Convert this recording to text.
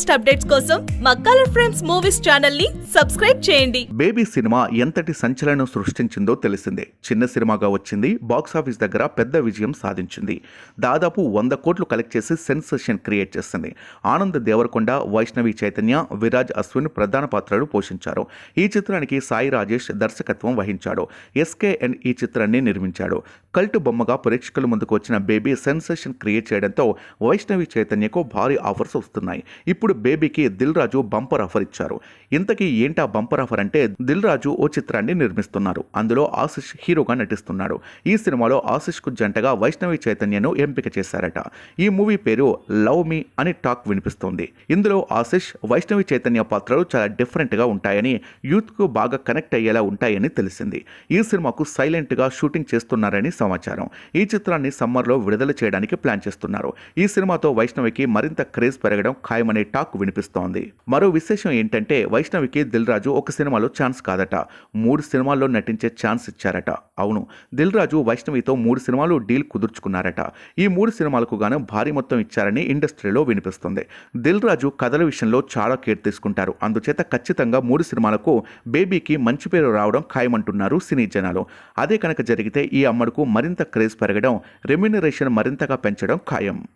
Latest updates కోసం మా colour frames movies ఛానల్ని సబ్స్క్రైబ్ చేయండి. బేబీ సినిమా ఎంతటి సంచలనం సృష్టించిందో తెలిసిందే. చిన్న సినిమాగా వచ్చింది బాక్సాఫీస్ దగ్గర పెద్ద విజయం సాధించింది. దాదాపు వంద కోట్లు కలెక్ట్ చేసి సెన్సేషన్ క్రియేట్ చేసింది. ఆనంద్ దేవరకొండ వైష్ణవి చైతన్య విరాజ్ అశ్విన్ ప్రధాన పాత్రలు పోషించారు. ఈ చిత్రానికి సాయి రాజేష్ దర్శకత్వం వహించాడు. ఎస్కేఎన్ ఈ చిత్రాన్ని నిర్మించాడు. కల్ట్ బొమ్మగా ప్రేక్షకుల ముందుకు వచ్చిన బేబీ సెన్సేషన్ క్రియేట్ చేయడంతో వైష్ణవి చైతన్యకు భారీ ఆఫర్స్ వస్తున్నాయి. ఇప్పుడు బేబీకి దిల్ రాజు బంపర్ ఆఫర్ ఇచ్చారు. ఇంతకీ ఏంటా బంపర్ ఆఫర్ అంటే దిల్ రాజు ఓ చిత్రాన్ని నిర్మిస్తున్నారు. అందులో ఆశిష్ హీరోగా నటిస్తున్నాడు. ఈ సినిమాలో ఆశిష్కు జంటగా వైష్ణవి చైతన్యను ఎంపిక చేశారట. ఈ మూవీ పేరు లవ్ మీ అని టాక్ వినిపిస్తోంది. ఇందులో ఆశిష్ వైష్ణవి చైతన్య పాత్రలు చాలా డిఫరెంట్గా ఉంటాయని యూత్కు బాగా కనెక్ట్ అయ్యేలా ఉంటాయని తెలిసింది. ఈ సినిమాకు సైలెంట్గా షూటింగ్ చేస్తున్నారని సమాచారం. ఈ చిత్రాన్ని సమ్మర్లో విడుదల చేయడానికి ప్లాన్ చేస్తున్నారు. ఈ సినిమాతో వైష్ణవికి మరింత క్రేజ్ పెరగడం ఖాయమనే టాక్ వినిపిస్తోంది. మరో విశేషం ఏంటంటే వైష్ణవికి దిల్ రాజు ఒక సినిమాలో ఛాన్స్ కాదట. మూడు సినిమాల్లో నటించే ఛాన్స్ ఇచ్చారట. అవును దిల్ రాజు వైష్ణవితో మూడు సినిమాలు డీల్ కుదుర్చుకున్నారట. ఈ మూడు సినిమాలకు గాను భారీ మొత్తం ఇచ్చారని ఇండస్ట్రీలో వినిపిస్తుంది. దిల్ రాజు కథల విషయంలో చాలా కేర్ తీసుకుంటారు. అందుచేత ఖచ్చితంగా మూడు సినిమాలకు బేబీకి మంచి పేరు రావడం ఖాయమంటున్నారు సినీ జనాలు. అదే కనుక జరిగితే ఈ అమ్మడుకు మరింత క్రేజ్ పెరగడం రెమ్యునరేషన్ మరింతగా పెంచడం ఖాయం.